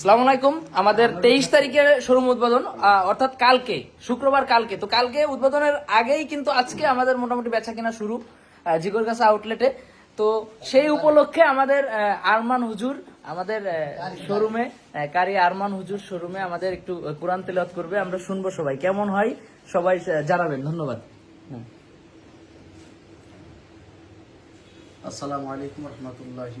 সালাম আলাইকুম। আমাদের তেইশ তারিখের শোরুম উদ্বোধন অর্থাৎ কালকে, শুক্রবার কালকে। তো কালকে উদ্বোধনের আগেই কিন্তু আজকে আমাদের মোটামুটি বেচা কেনা শুরু জিগর কাছে আউটলেটে। তো সেই উপলক্ষে আমাদের আরমান হুজুর, আমাদের শোরুমে কারি আরমান হুজুর শোরুমে আমাদের একটু কোরআন তেলাওয়াত করবে। আমরা শুনব সবাই। কেমন হয়? সবাই জানাবেন। ধন্যবাদ। আসসালামু আলাইকুম রহমতুল্লাহি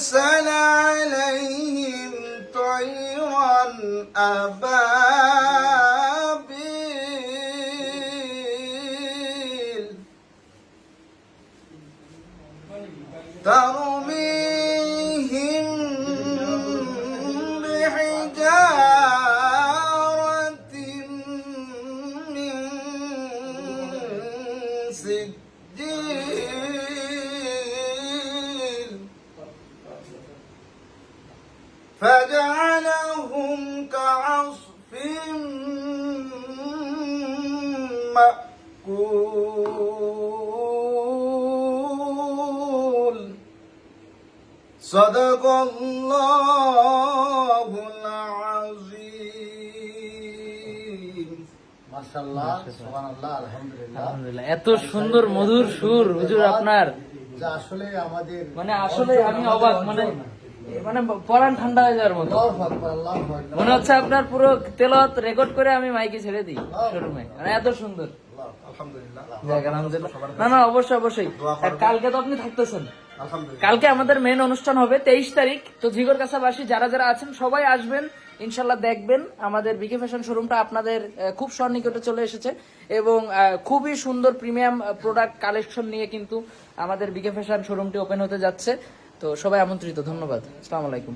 وأرسل عليهم طيرا أبابيل. ترميهم بحجارة من سجيل. فجعلهم كعصف مأكول صدق الله العظيم মাশাআল্লাহ সুবহানাল্লাহ আলহামদুলিল্লাহ আলহামদুলিল্লাহ এত সুন্দর মধুর সুর হুজুর আপনার যা আসলে আমাদের মানে আসলে আমি অবাক মানে মানে পরান ঠান্ডা হয়ে যাওয়ার মতো। মনে হচ্ছে আপনার পুরো তেলত রেকর্ড করে আমি মাইকে ছেড়ে দিই শোরুমে মানে এত সুন্দর। না না অবশ্যই অবশ্যই। কালকে তো আপনি থাকতেছেন। কালকে আমাদের মেন অনুষ্ঠান হবে তেইশ তারিখ। তো জিগর কাছাবাসী যারা যারা আছেন সবাই আসবেন। ইনশাল্লাহ দেখবেন আমাদের বিকে ফ্যাশন শোরুমটা আপনাদের খুব সন্নিকটে চলে এসেছে এবং আহ, খুবই সুন্দর প্রিমিয়াম প্রোডাক্ট কালেকশন নিয়ে কিন্তু আমাদের বিকে ফ্যাশন শোরুমটি ওপেন হতে যাচ্ছে। তো সবাই আমন্ত্রিত ধন্যবাদ। আসসালামু আলাইকুম।